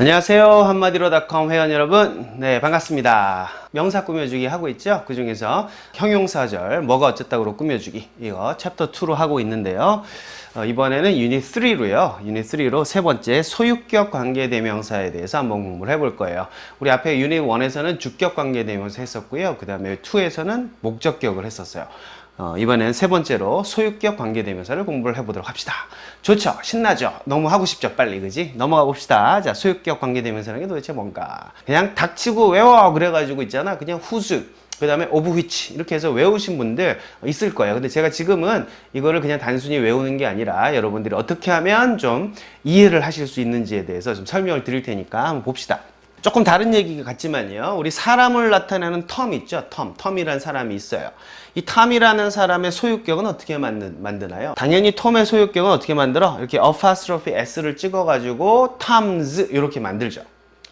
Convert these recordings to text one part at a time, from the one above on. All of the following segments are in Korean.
안녕하세요. 한마디로닷컴 회원 여러분. 네, 반갑습니다. 명사 꾸며주기 하고 있죠? 그 중에서 형용사절, 뭐가 어쨌다고 꾸며주기. 이거 챕터 2로 하고 있는데요. 어, 이번에는 유닛 3로요. 유닛 3로 세 번째 소유격 관계대명사에 대해서 한번 공부를 해볼 거예요. 우리 앞에 유닛 1에서는 주격 관계대명사 했었고요. 그 다음에 2에서는 목적격을 했었어요. 어, 이번엔 세 번째로 소유격 관계대명사를 공부를 해보도록 합시다. 좋죠? 신나죠? 너무 하고 싶죠? 빨리, 그지? 넘어가 봅시다. 자, 소유격 관계대명사라는 게 도대체 뭔가? 그냥 닥치고 외워! 그래가지고 있잖아. 그냥 후수. 그 다음에 오브 휘치 이렇게 해서 외우신 분들 있을 거예요. 근데 제가 지금은 이거를 그냥 단순히 외우는 게 아니라 여러분들이 어떻게 하면 좀 이해를 하실 수 있는지에 대해서 좀 설명을 드릴 테니까 한번 봅시다. 조금 다른 얘기 같지만요. 우리 사람을 나타내는 텀 있죠? 텀. 텀이라는 사람이 있어요. 이 텀이라는 사람의 소유격은 어떻게 만드, 만드 나요? 당연히 톰의 소유격은 어떻게 만들어? 이렇게 apostrophe s를 찍어가지고 톰즈 이렇게 만들죠.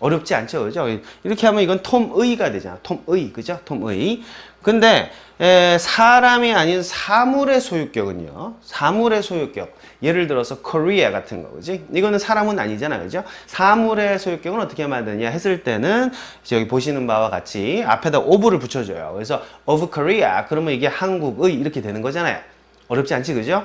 어렵지 않죠, 그죠? 이렇게 하면 이건 톰의가 되잖아. 톰의, 그죠? 톰의. 근데 에, 사람이 아닌 사물의 소유격은요. 사물의 소유격. 예를 들어서 Korea 같은 거, 그지? 이거는 사람은 아니잖아, 그죠? 사물의 소유격은 어떻게 만드냐 했을 때는 여기 보시는 바와 같이 앞에다 of를 붙여줘요. 그래서 of Korea. 그러면 이게 한국의 이렇게 되는 거잖아요. 어렵지 않지, 그죠?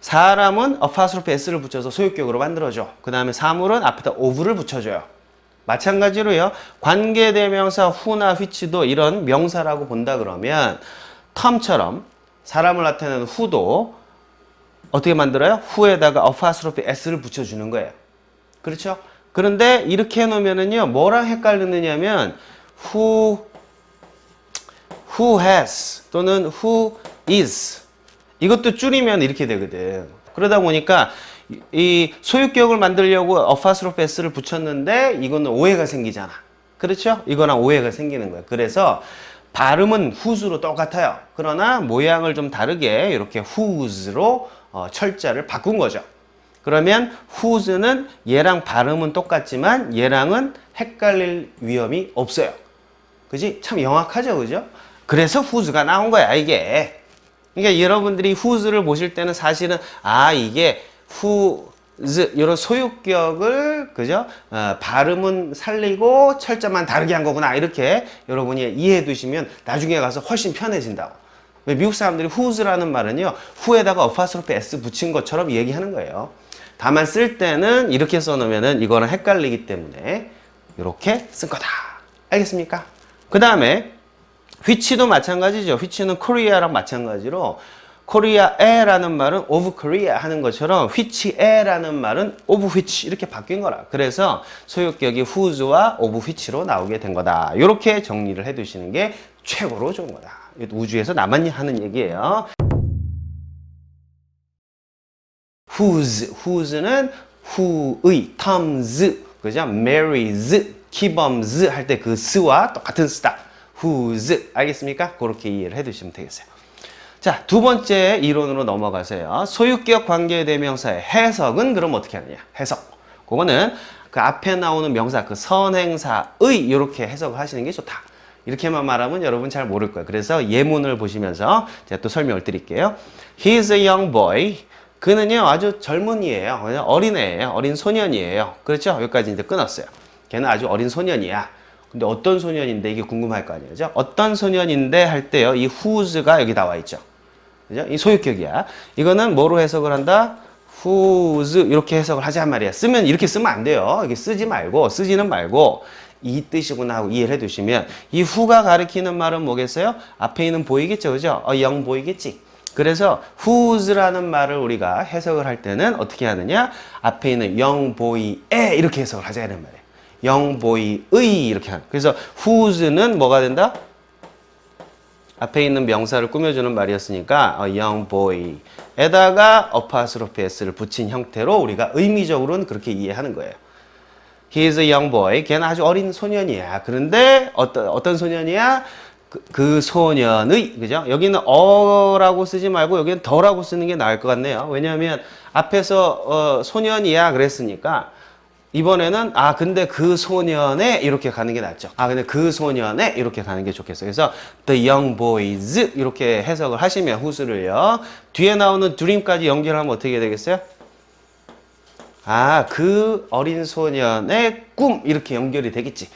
사람은 apostrophe s를 붙여서 소유격으로 만들어줘. 그 다음에 사물은 앞에다 of를 붙여줘요. 마찬가지로요. 관계대명사 후나 휘치도 이런 명사라고 본다 그러면 텀처럼 사람을 나타내는 후도 어떻게 만들어요? 후에다가 apostrophe s를 붙여주는 거예요. 그렇죠? 그런데 이렇게 해놓으면은요, 뭐랑 헷갈리느냐면 who, who has 또는 who is 이것도 줄이면 이렇게 되거든. 그러다 보니까 이 소유격을 만들려고 s를 붙였는데 이거는 오해가 생기잖아. 그렇죠? 이거랑 오해가 생기는 거야. 그래서 발음은 whose로 똑같아요. 그러나 모양을 좀 다르게 이렇게 whose로 어, 철자를 바꾼 거죠. 그러면 whose는 얘랑 발음은 똑같지만 얘랑은 헷갈릴 위험이 없어요. 그지? 참 영악하죠, 그죠? 그래서 whose가 나온 거야, 이게. 그러니까 여러분들이 whose를 보실 때는 사실은 아, 이게 whose 이런 소유격을 그죠? 어, 발음은 살리고 철자만 다르게 한 거구나 이렇게 여러분이 이해해 두시면 나중에 가서 훨씬 편해진다고. 왜 미국 사람들이 whose라는 말은요 who에다가 apostrophe s 붙인 것처럼 얘기하는 거예요. 다만 쓸 때는 이렇게 써놓으면은 이거랑 헷갈리기 때문에 이렇게 쓴 거다. 알겠습니까? 그 다음에 which도 마찬가지죠. which는 Korea랑 마찬가지로 코리아에라는 말은 of Korea 하는 것처럼 which에라는 말은 of which 이렇게 바뀐 거라. 그래서 소유격이 whose와 of which로 나오게 된 거다. 이렇게 정리를 해 두시는 게 최고로 좋은 거다. 우주에서 나만 하는 얘기예요. whose, whose는 who의, tom's, 그죠? mary's, 기범's 할 때 그 스와 똑같은 스다. whose, 알겠습니까? 그렇게 이해를 해 두시면 되겠어요. 자, 두 번째 이론으로 넘어가세요. 소유격 관계 대명사의 해석은 그럼 어떻게 하느냐? 해석. 그거는 그 앞에 나오는 명사, 그 선행사의 이렇게 해석을 하시는 게 좋다. 이렇게만 말하면 여러분 잘 모를 거예요. 그래서 예문을 보시면서 제가 또 설명을 드릴게요. He is a young boy. 그는요, 아주 젊은이에요. 어린애예요. 어린 소년이에요. 그렇죠? 여기까지 이제 끊었어요. 걔는 아주 어린 소년이야. 근데 어떤 소년인데 이게 궁금할 거 아니에요. 그죠? 어떤 소년인데 할 때요. 이 whose가 여기 나와 있죠. 그죠? 이 소유격이야. 이거는 뭐로 해석을 한다? whose 이렇게 해석을 하자 말이야. 쓰면 이렇게 쓰면 안 돼요. 이게 쓰지 말고 쓰지는 말고 이 뜻이구나 하고 이해를 해두시면 이 who가 가리키는 말은 뭐겠어요? 앞에 있는 보이겠죠, 그죠? 어, 영 보이겠지. 그래서 whose라는 말을 우리가 해석을 할 때는 어떻게 하느냐? 앞에 있는 영 보이에 이렇게 해석을 하자 이런 말이에요. 영 보이의 이렇게 하는. 그래서 whose는 뭐가 된다? 앞에 있는 명사를 꾸며주는 말이었으니까 어, young boy에다가 apostrophe s를 붙인 형태로 우리가 의미적으로는 그렇게 이해하는 거예요. He is a young boy. 걔는 아주 어린 소년이야. 그런데 어떤 어떤 소년이야? 그, 그 소년의 그죠? 여기는 어라고 쓰지 말고 여기는 더라고 쓰는 게 나을 것 같네요. 왜냐하면 앞에서 어, 소년이야 그랬으니까 이번에는 아 근데 그 소년에 이렇게 가는 게 낫죠. 아 근데 그 소년에 이렇게 가는 게 좋겠어요. 그래서 the young boys 이렇게 해석을 하시면 후수를요. 뒤에 나오는 dream까지 연결하면 어떻게 되겠어요? 아, 그 어린 소년의 꿈 이렇게 연결이 되겠지.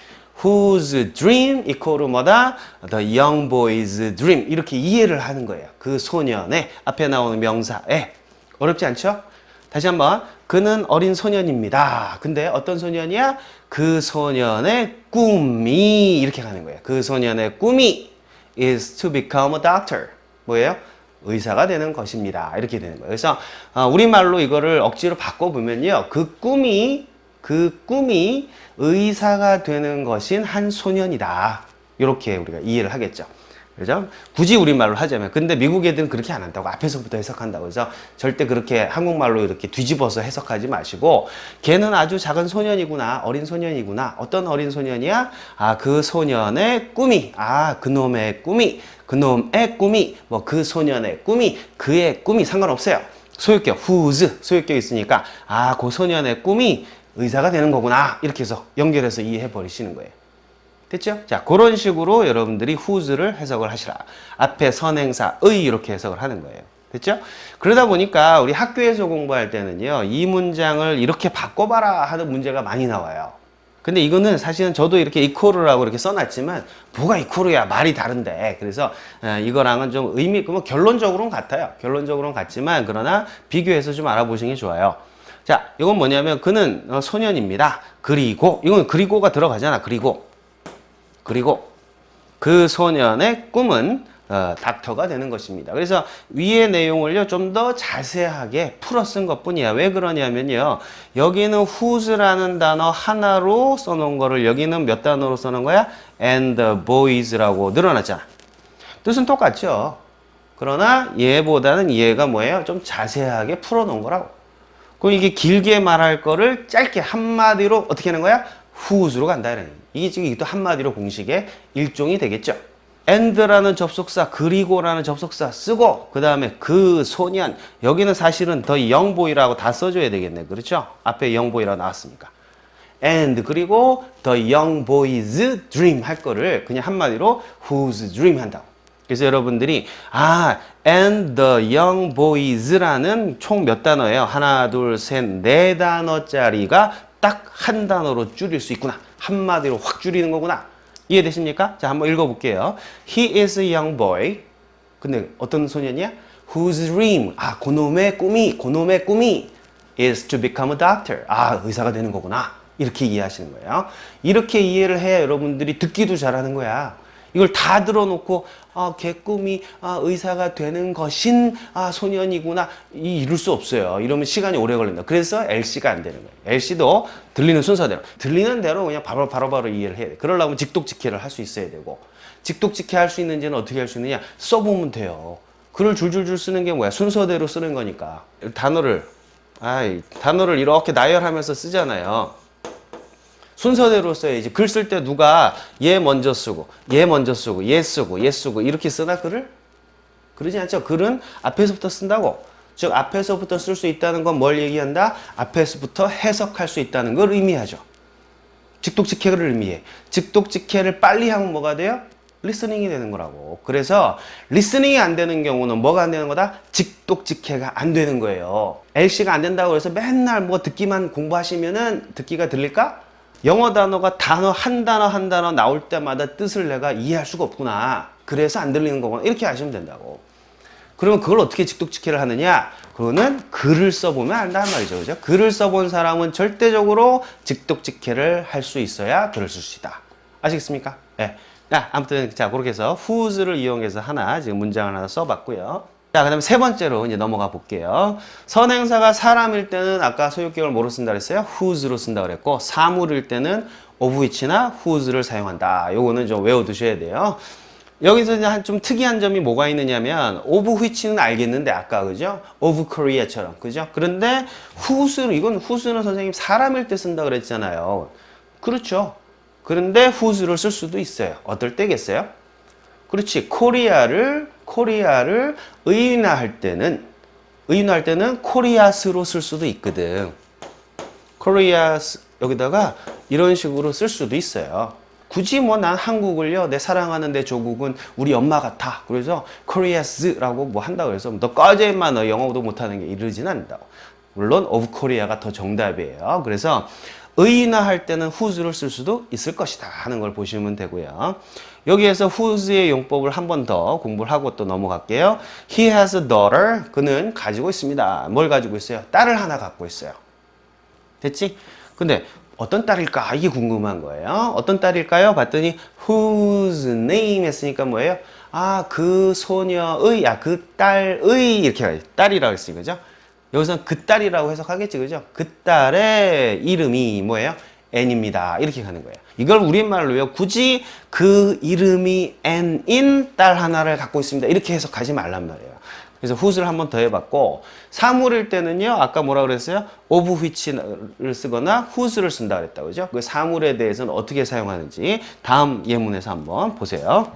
Whose dream equal 뭐다? The young boy's dream 이렇게 이해를 하는 거예요. 그 소년의 앞에 나오는 명사에 어렵지 않죠? 다시 한번 그는 어린 소년입니다. 근데 어떤 소년이야? 그 소년의 꿈이 이렇게 가는 거예요. 그 소년의 꿈이 is to become a doctor. 뭐예요? 의사가 되는 것입니다. 이렇게 되는 거예요. 그래서 어, 우리말로 이거를 억지로 바꿔보면요. 그 꿈이 그 꿈이 의사가 되는 것인 한 소년이다. 이렇게 우리가 이해를 하겠죠. 그죠? 굳이 우리말로 하자면. 근데 미국 애들은 그렇게 안 한다고. 앞에서부터 해석한다고. 그래서 절대 그렇게 한국말로 이렇게 뒤집어서 해석하지 마시고, 걔는 아주 작은 소년이구나. 어린 소년이구나. 어떤 어린 소년이야? 아, 그 소년의 꿈이. 아, 그 놈의 꿈이. 그 놈의 꿈이. 뭐, 그 소년의 꿈이. 그의 꿈이 상관없어요. 소유격, whose. 소유격 있으니까, 아, 그 소년의 꿈이 의사가 되는 거구나. 이렇게 해서 연결해서 이해해 버리시는 거예요. 됐죠? 자, 그런 식으로 여러분들이 whose를 해석을 하시라. 앞에 선행사, 의 이렇게 해석을 하는 거예요. 됐죠? 그러다 보니까 우리 학교에서 공부할 때는요, 이 문장을 이렇게 바꿔봐라 하는 문제가 많이 나와요. 근데 이거는 사실은 저도 이렇게 이코르라고 이렇게 써놨지만 뭐가 이코르야 말이 다른데 그래서 어, 이거랑은 좀 의미 뭐 결론적으로는 같아요 결론적으로는 같지만 그러나 비교해서 좀 알아보시는 게 좋아요 자 이건 뭐냐면 그는 어, 소년입니다 그리고 이건 그리고가 들어가잖아 그리고 그리고 그 소년의 꿈은 어, 닥터가 되는 것입니다. 그래서 위의 내용을요 좀 더 자세하게 풀어 쓴 것뿐이야. 왜 그러냐면요 여기는 whose라는 단어 하나로 써놓은 거를 여기는 몇 단어로 써놓은 거야? and boys라고 늘어났잖아. 뜻은 똑같죠. 그러나 얘보다는 얘가 뭐예요? 좀 자세하게 풀어 놓은 거라고. 그럼 이게 길게 말할 거를 짧게 한마디로 어떻게 하는 거야? whose로 간다. 이런. 이게 지금 이것도 한마디로 공식의 일종이 되겠죠. and라는 접속사 그리고라는 접속사 쓰고 그 다음에 그 소년 여기는 사실은 더 영보이라고 다 써줘야 되겠네. 그렇죠? 앞에 영보이라고 나왔으니까. and 그리고 the young boy's dream 할 거를 그냥 한마디로 whose dream 한다고. 그래서 여러분들이 아 and the young boys라는 총 몇 단어예요? 하나 둘 셋 네 단어짜리가 딱 한 단어로 줄일 수 있구나 한마디로 확 줄이는 거구나 이해되십니까? 자, 한번 읽어볼게요. He is a young boy. 근데 어떤 소년이야? Whose dream. 아, 그놈의 꿈이, 그놈의 꿈이 is to become a doctor. 아, 의사가 되는 거구나. 이렇게 이해하시는 거예요. 이렇게 이해를 해야 여러분들이 듣기도 잘하는 거야. 이걸 다 들어놓고 아, 걔 꿈이 아, 의사가 되는 것인 아, 소년이구나 이 이룰 수 없어요. 이러면 시간이 오래 걸린다. 그래서 LC가 안 되는 거예요. LC도 들리는 순서대로 들리는 대로 그냥 바로 바로 바로 이해를 해야 돼. 그러려면 직독직해를 할 수 있어야 되고 직독직해 할 수 있는지는 어떻게 할 수 있느냐 써보면 돼요. 글을 줄줄줄 쓰는 게 뭐야 순서대로 쓰는 거니까 단어를 아이 단어를 이렇게 나열하면서 쓰잖아요. 순서대로 써야지. 글쓸 때 누가 얘 먼저 쓰고, 얘 먼저 쓰고, 얘 쓰고, 얘 쓰고 이렇게 쓰나 글을? 그러지 않죠. 글은 앞에서부터 쓴다고. 즉 앞에서부터 쓸 수 있다는 건 뭘 얘기한다? 앞에서부터 해석할 수 있다는 걸 의미하죠. 직독직해를 의미해. 직독직해를 빨리 하면 뭐가 돼요? 리스닝이 되는 거라고. 그래서 리스닝이 안 되는 경우는 뭐가 안 되는 거다? 직독직해가 안 되는 거예요. LC가 안 된다고 해서 맨날 뭐 듣기만 공부하시면은 듣기가 들릴까? 영어 단어가 단어 한 단어 한 단어 나올 때마다 뜻을 내가 이해할 수가 없구나. 그래서 안 들리는 거구나. 이렇게 아시면 된다고. 그러면 그걸 어떻게 직독직해를 하느냐? 그거는 글을 써보면 안다는 말이죠. 그죠? 글을 써본 사람은 절대적으로 직독직해를 할 수 있어야 글을 쓸 수 있다. 아시겠습니까? 예. 자, 아무튼, 자, 그렇게 해서 whose를 이용해서 하나, 지금 문장을 하나 써봤고요. 자, 그 다음에 세 번째로 이제 넘어가 볼게요. 선행사가 사람일 때는 아까 소유격을 뭐로 쓴다 그랬어요? whose로 쓴다 그랬고, 사물일 때는 of which나 whose를 사용한다. 요거는 좀 외워두셔야 돼요. 여기서 이제 한 좀 특이한 점이 뭐가 있느냐면 of which는 알겠는데 아까 그죠? of Korea처럼 그죠? 그런데 whose는 이건 whose는 선생님 사람일 때 쓴다 그랬잖아요. 그렇죠. 그런데 whose를 쓸 수도 있어요. 어떨 때겠어요? 그렇지. 코리아를 코리아를 의인화할 때는 의인화할 때는 코리아스로 쓸 수도 있거든. 코리아스 여기다가 이런 식으로 쓸 수도 있어요. 굳이 뭐 난 한국을요 내 사랑하는 내 조국은 우리 엄마 같아 그래서 코리아스라고 뭐 한다고 해서 너 꺼져 임마 너 영어도 못하는 게 이러진 않는다고 물론 of Korea가 더 정답이에요. 그래서 의인화할 때는 whose를 쓸 수도 있을 것이다 하는 걸 보시면 되고요. 여기에서 whose의 용법을 한 번 더 공부를 하고 또 넘어갈게요. He has a daughter. 그는 가지고 있습니다. 뭘 가지고 있어요? 딸을 하나 갖고 있어요. 됐지? 근데 어떤 딸일까? 이게 궁금한 거예요. 어떤 딸일까요? 봤더니 whose name 했으니까 뭐예요? 아, 그 소녀의, 아, 그 딸의 이렇게. 딸이라고 했으니 그죠? 여기서는 그 딸이라고 해석하겠지, 그죠? 그 딸의 이름이 뭐예요? N입니다. 이렇게 가는 거예요. 이걸 우리말로요. 굳이 그 이름이 N인 딸 하나를 갖고 있습니다. 이렇게 해석하지 말란 말이에요. 그래서 whose를 한번 더 해봤고 사물일 때는요. 아까 뭐라 그랬어요? of which를 쓰거나 whose를 쓴다 그랬다 그죠? 그 사물에 대해서는 어떻게 사용하는지 다음 예문에서 한번 보세요.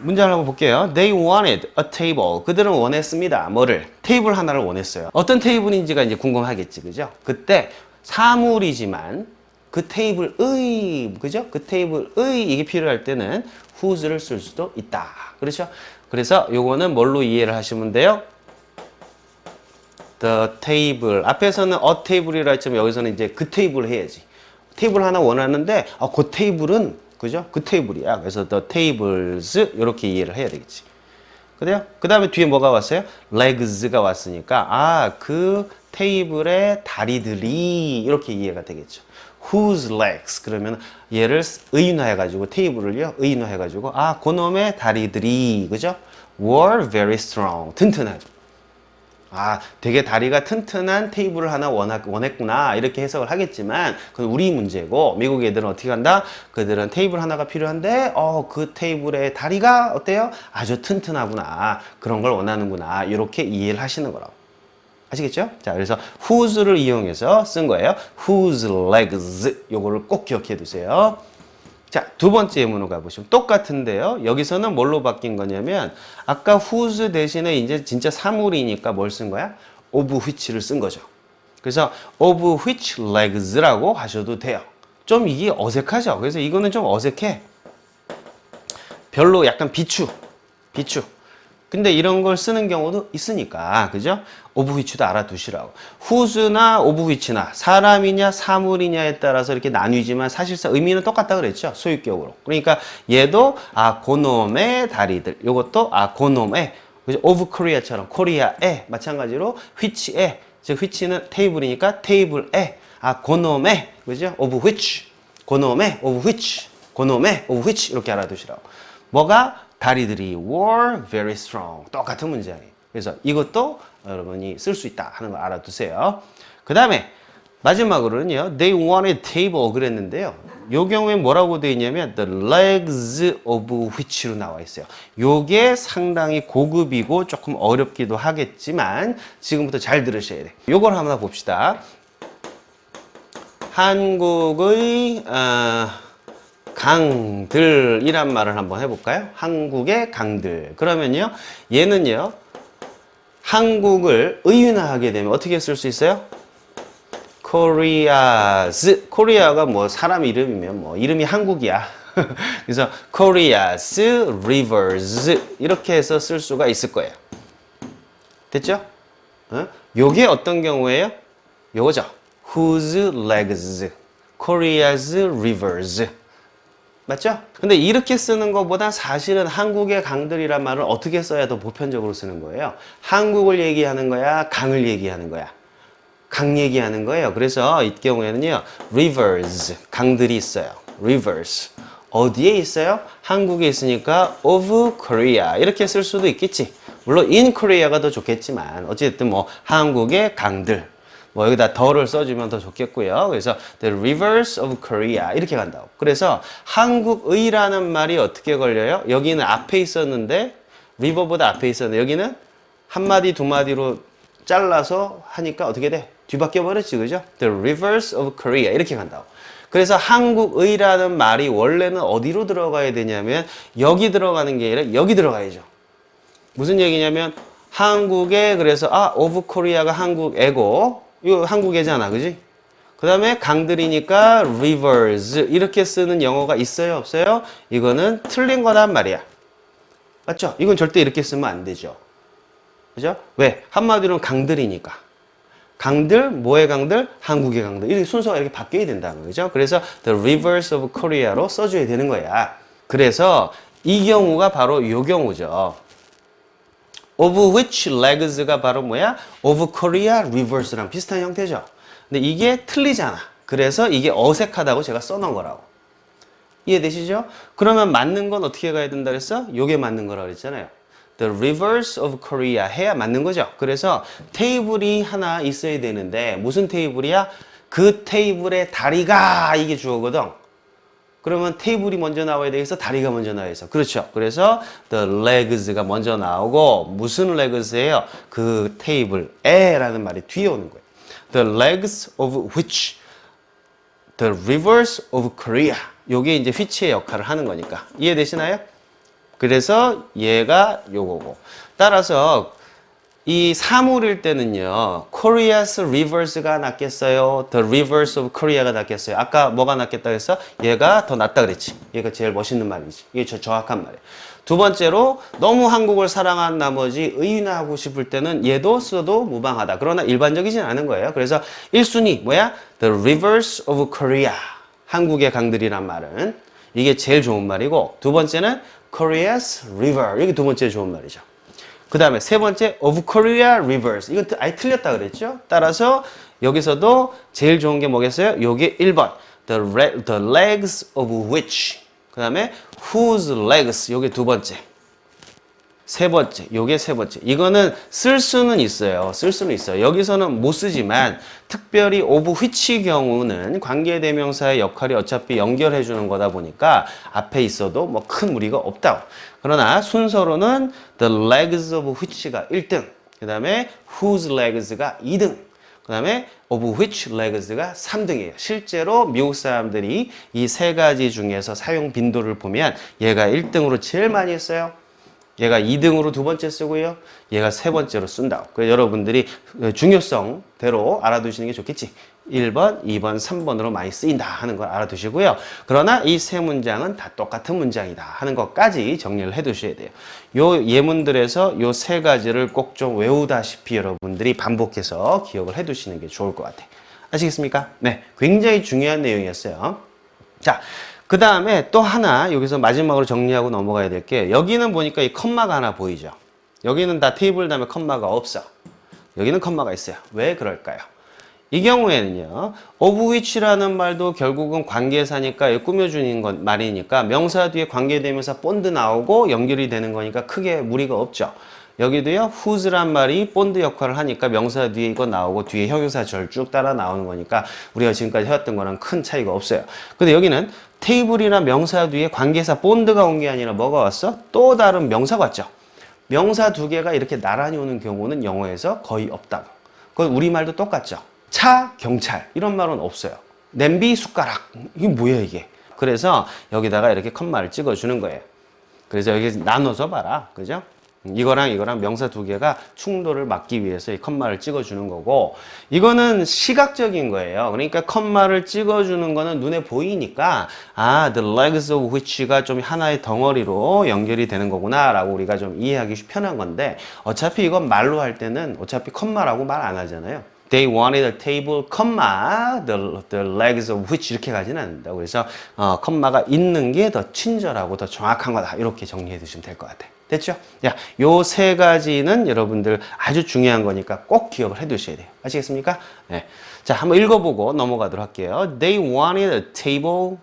문장을 한번 볼게요. They wanted a table. 그들은 원했습니다. 뭐를? 테이블 하나를 원했어요. 어떤 테이블인지가 이제 궁금하겠지, 그죠? 그때 사물이지만 그 테이블의, 그죠? 그 테이블의 이게 필요할 때는 whose를 쓸 수도 있다. 그렇죠? 그래서 요거는 뭘로 이해를 하시면 돼요? the table. 앞에서는 a table이라 했지만 여기서는 이제 그 테이블 해야지. 테이블 하나 원하는데 아, 그 테이블은 그죠? 그 테이블이야. 그래서 the tables 이렇게 이해를 해야 되겠지. 그래요? 그 다음에 뒤에 뭐가 왔어요? legs가 왔으니까 아, 그 테이블의 다리들이 이렇게 이해가 되겠죠. whose legs 그러면 얘를 의인화해 가지고 테이블을요 의인화해 가지고 아 그놈의 다리들이 그죠? were very strong 튼튼하죠. 아, 되게 다리가 튼튼한 테이블을 하나 원하, 원했구나. 이렇게 해석을 하겠지만, 그건 우리 문제고, 미국 애들은 어떻게 한다? 그들은 테이블 하나가 필요한데, 어, 그 테이블의 다리가 어때요? 아주 튼튼하구나. 그런 걸 원하는구나. 이렇게 이해를 하시는 거라고. 아시겠죠? 자, 그래서 whose를 이용해서 쓴 거예요. whose legs. 요거를 꼭 기억해 두세요. 자, 두 번째 예문으로 가보시면 똑같은데요. 여기서는 뭘로 바뀐 거냐면 아까 whose 대신에 이제 진짜 사물이니까 뭘 쓴 거야? of which를 쓴 거죠. 그래서 of which legs라고 하셔도 돼요. 좀 이게 어색하죠. 그래서 이거는 좀 어색해. 별로 약간 비추, 비추. 근데 이런 걸 쓰는 경우도 있으니까, 그죠? 오브 위치도 알아두시라고. 후스나 오브 위치나 사람이냐 사물이냐에 따라서 이렇게 나뉘지만 사실상 의미는 똑같다 그랬죠? 소유격으로. 그러니까 얘도 아, 고놈의 다리들. 요것도 아, 고놈의 그죠? 오브 코리아처럼 코리아에 마찬가지로 which에 즉 which는 테이블이니까 테이블에 아, 고놈의 그죠? 오브 which. 고놈의 오브 which. 고놈의 오브 which 이렇게 알아두시라고. 뭐가 다리들이 were very strong. 똑같은 문장이에요. 그래서 이것도 여러분이 쓸 수 있다 하는 걸 알아두세요. 그 다음에 마지막으로는요. They wanted table 그랬는데요. 요 경우에 뭐라고 되어 있냐면 the legs of which로 나와 있어요. 요게 상당히 고급이고 조금 어렵기도 하겠지만 지금부터 잘 들으셔야 돼. 요걸 한번 봅시다. 한국의 어, 강들이란 말을 한번 해볼까요? 한국의 강들. 그러면요, 얘는요, 한국을 의인화하게 되면 어떻게 쓸 수 있어요? Korea's. 코리아가 뭐 사람 이름이면 뭐 이름이 한국이야. 그래서 Korea's rivers 이렇게 해서 쓸 수가 있을 거예요. 됐죠? 어? 요게 어떤 경우예요? 요거죠. Whose legs? Korea's rivers. 맞죠? 근데 이렇게 쓰는 것보다 사실은 한국의 강들이란 말을 어떻게 써야 더 보편적으로 쓰는 거예요? 한국을 얘기하는 거야? 강을 얘기하는 거야? 강 얘기하는 거예요. 그래서 이 경우에는요, rivers, 강들이 있어요. rivers. 어디에 있어요? 한국에 있으니까 of Korea. 이렇게 쓸 수도 있겠지. 물론 in Korea가 더 좋겠지만, 어쨌든 뭐 한국의 강들. 뭐 여기다 더를 써주면 더 좋겠고요. 그래서 the rivers of Korea 이렇게 간다고. 그래서 한국의라는 말이 어떻게 걸려요? 여기는 앞에 있었는데 river보다 앞에 있었는데 여기는 한 마디 두 마디로 잘라서 하니까 어떻게 돼? 뒤바뀌어 버렸지, 그죠? The rivers of Korea 이렇게 간다고. 그래서 한국의라는 말이 원래는 어디로 들어가야 되냐면 여기 들어가는 게 아니라 여기 들어가야죠. 무슨 얘기냐면 한국에 그래서 아 of Korea가 한국애고 이거 한국애잖아, 그지? 그 다음에 강들이니까 rivers 이렇게 쓰는 영어가 있어요, 없어요? 이거는 틀린 거란 말이야. 맞죠? 이건 절대 이렇게 쓰면 안 되죠. 그죠? 왜? 한마디로는 강들이니까. 강들, 뭐의 강들? 한국의 강들. 이렇게 순서가 이렇게 바뀌어야 된다는 거죠. 그래서 the rivers of Korea로 써줘야 되는 거야. 그래서 이 경우가 바로 요 경우죠. Of which legs가 바로 뭐야? of Korea rivers랑 비슷한 형태죠. 근데 이게 틀리잖아. 그래서 이게 어색하다고 제가 써놓은 거라고. 이해되시죠? 그러면 맞는 건 어떻게 가야 된다 그랬어? 요게 맞는 거라고 그랬잖아요. The rivers of Korea 해야 맞는 거죠. 그래서 테이블이 하나 있어야 되는데 무슨 테이블이야? 그 테이블의 다리가 이게 주어거든. 그러면 테이블이 먼저 나와야 되겠어? 다리가 먼저 나와야 돼 그렇죠. 그래서 the legs가 먼저 나오고 무슨 legs예요? 그 테이블에라는 말이 뒤에 오는 거예요. The legs of which the rivers of Korea. 요게 이제 which의 역할을 하는 거니까. 이해되시나요? 그래서 얘가 요거고. 따라서 이 사물일 때는요. Korea's rivers가 낫겠어요? The rivers of Korea가 낫겠어요? 아까 뭐가 낫겠다 그랬어? 얘가 더 낫다 그랬지. 얘가 제일 멋있는 말이지. 이게 저 정확한 말이에요. 두 번째로 너무 한국을 사랑한 나머지 의인하고 싶을 때는 얘도 써도 무방하다. 그러나 일반적이진 않은 거예요. 그래서 1순위 뭐야? The rivers of Korea. 한국의 강들이란 말은 이게 제일 좋은 말이고 두 번째는 Korea's river. 이게 두 번째 좋은 말이죠. 그 다음에 세 번째 of Korea rivers. 이건 아예 틀렸다 그랬죠? 따라서 여기서도 제일 좋은 게 뭐겠어요? 요게 1번. The, re- the legs of which. 그 다음에 whose legs. 요게 두 번째. 세 번째, 요게 세 번째. 이거는 쓸 수는 있어요. 쓸 수는 있어요. 여기서는 못 쓰지만 특별히 of which 경우는 관계대명사의 역할이 어차피 연결해 주는 거다 보니까 앞에 있어도 뭐 큰 무리가 없다고. 그러나 순서로는 the legs of which가 1등, 그 다음에 whose legs가 2등, 그 다음에 of which legs가 3등이에요. 실제로 미국 사람들이 이 세 가지 중에서 사용 빈도를 보면 얘가 1등으로 제일 많이 했어요. 얘가 2등으로 두 번째 쓰고요. 얘가 세 번째로 쓴다. 그래서 여러분들이 중요성대로 알아두시는 게 좋겠지. 1번, 2번, 3번으로 많이 쓰인다 하는 걸 알아두시고요. 그러나 이 세 문장은 다 똑같은 문장이다 하는 것까지 정리를 해 두셔야 돼요. 요 예문들에서 요 세 가지를 꼭 좀 외우다시피 여러분들이 반복해서 기억을 해 두시는 게 좋을 것 같아요. 아시겠습니까? 네. 굉장히 중요한 내용이었어요. 자, 그 다음에 또 하나 여기서 마지막으로 정리하고 넘어가야 될 게 여기는 보니까 이 컴마가 하나 보이죠. 여기는 다 테이블 다음에 컴마가 없어. 여기는 컴마가 있어요. 왜 그럴까요? 이 경우에는요, of which라는 말도 결국은 관계사니까 꾸며주는 건 말이니까 명사 뒤에 관계되면서 본드 나오고 연결이 되는 거니까 크게 무리가 없죠. 여기도요, whose란 말이 본드 역할을 하니까 명사 뒤에 이거 나오고 뒤에 형용사 절 쭉 따라 나오는 거니까 우리가 지금까지 해왔던 거랑 큰 차이가 없어요. 근데 여기는 테이블이나 명사 뒤에 관계사 본드가 온 게 아니라 뭐가 왔어? 또 다른 명사가 왔죠. 명사 두 개가 이렇게 나란히 오는 경우는 영어에서 거의 없다고. 그건 우리말도 똑같죠. 차, 경찰 이런 말은 없어요. 냄비, 숟가락 이게 뭐야 이게? 그래서 여기다가 이렇게 컴마를 찍어주는 거예요. 그래서 여기 나눠서 봐라, 그죠? 이거랑 이거랑 명사 두 개가 충돌을 막기 위해서 이 컴마를 찍어주는 거고 이거는 시각적인 거예요. 그러니까 컴마를 찍어주는 거는 눈에 보이니까 아, the legs of which가 좀 하나의 덩어리로 연결이 되는 거구나 라고 우리가 좀 이해하기 편한 건데 어차피 이건 말로 할 때는 어차피 컴마라고 말 안 하잖아요. They wanted a table, comma, the, the legs of which 이렇게 가지는 않는다. 그래서 어, 컴마가 있는 게 더 친절하고 더 정확한 거다. 이렇게 정리해 두시면 될 것 같아요. 됐죠? 야, 요 세 가지는 여러분들 아주 중요한 거니까 꼭 기억을 해 두셔야 돼요. 아시겠습니까? 네. 자, 한번 읽어보고 넘어가도록 할게요. They wanted a table,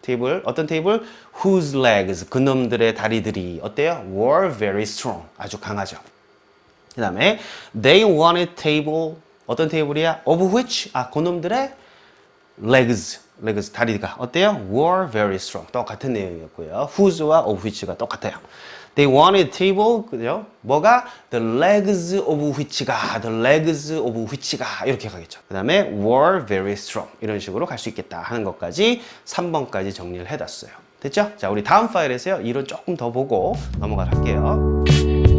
테이블, 어떤 테이블? Whose legs, 그놈들의 다리들이 어때요? Were very strong, 아주 강하죠. 그 다음에 They wanted table, 어떤 테이블이야? Of which, 아, 그놈들의 legs, legs 다리가 어때요? Were very strong. 똑같은 내용이었고요. Whose와 of which가 똑같아요. They wanted table, 그죠? 뭐가? The legs of which가, the legs of which가 이렇게 가겠죠. 그 다음에 were very strong 이런 식으로 갈 수 있겠다 하는 것까지 3번까지 정리를 해놨어요. 됐죠? 자, 우리 다음 파일에서요. 이론 조금 더 보고 넘어가도록 할게요.